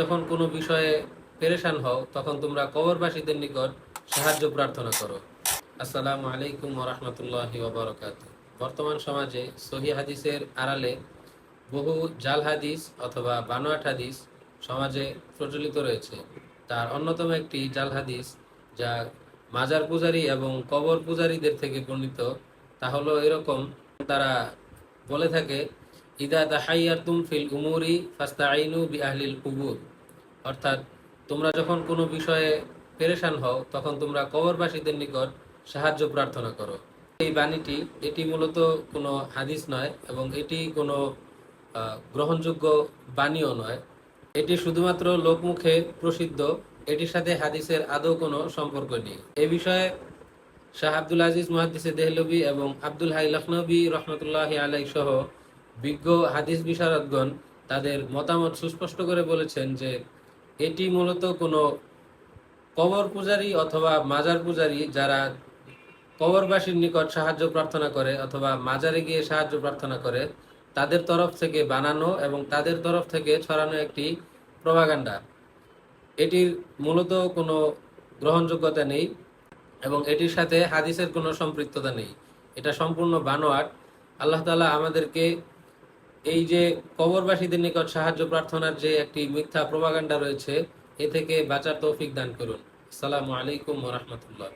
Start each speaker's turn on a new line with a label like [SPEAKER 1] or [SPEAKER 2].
[SPEAKER 1] যখন কোনো বিষয়ে পেরেশান হও, তখন তোমরা কবরবাসীদের নিকট সাহায্য প্রার্থনা করো। আসসালামু আলাইকুম ওরহমতুল্লাহি ওবরকাত। বর্তমান সমাজে সহি হাদিসের আড়ালে বহু জাল হাদিস অথবা বানোয়াট হাদিস সমাজে প্রচলিত রয়েছে। তার অন্যতম একটি জাল হাদিস যা মাজার পূজারী এবং কবর পূজারীদের থেকে বর্ণিত, তা হলো এরকম। তারা বলে থাকে ইদা তাহাইয়াতুম ফিল উমুরি ফাস্তাইনু বি আহলিল কুবুর। অর্থাৎ তোমরা যখন কোনো বিষয়ে পেরেশান হও, তখন তোমরা কবরবাসীদের নিকট সাহায্য প্রার্থনা করো। এই বাণীটি, এটি মূলত কোনো হাদিস নয় এবং এটি কোনো গ্রহণযোগ্য বাণীও নয়। এটি শুধুমাত্র লোকমুখে প্রসিদ্ধ, এটির সাথে হাদিসের আদৌ কোনো সম্পর্ক নেই। এ বিষয়ে শাহ আব্দুল আজিজ মহাদিসে দেহলবি এবং আব্দুল হাই লখনবী রহমতুল্লাহ আলাই সহ বিজ্ঞ হাদিস বিশারদগণ তাদের মতামত সুস্পষ্ট করে বলেছেন যে এটি মূলত কোনো কবর পূজারী অথবা মাজার পূজারী যারা কবরবাসীর নিকট সাহায্য প্রার্থনা করে অথবা মাজারে গিয়ে সাহায্য প্রার্থনা করে, তাদের তরফ থেকে বানানো এবং তাদের তরফ থেকে ছড়ানো একটি প্রভাগান্ডা। এটির মূলত কোনো গ্রহণযোগ্যতা নেই এবং এটির সাথে হাদিসের কোনো সম্পৃক্ততা নেই। এটা সম্পূর্ণ বানোয়াট। আল্লাহ তাআলা আমাদেরকে এই যে কবরবাসীদের নিকট সাহায্য প্রার্থনার যে একটি মিথ্যা প্রভাগান্ডা রয়েছে, এ থেকে বাঁচার তৌফিক দান করুন। আসসালামু আলাইকুম রহমতুল্লাহ।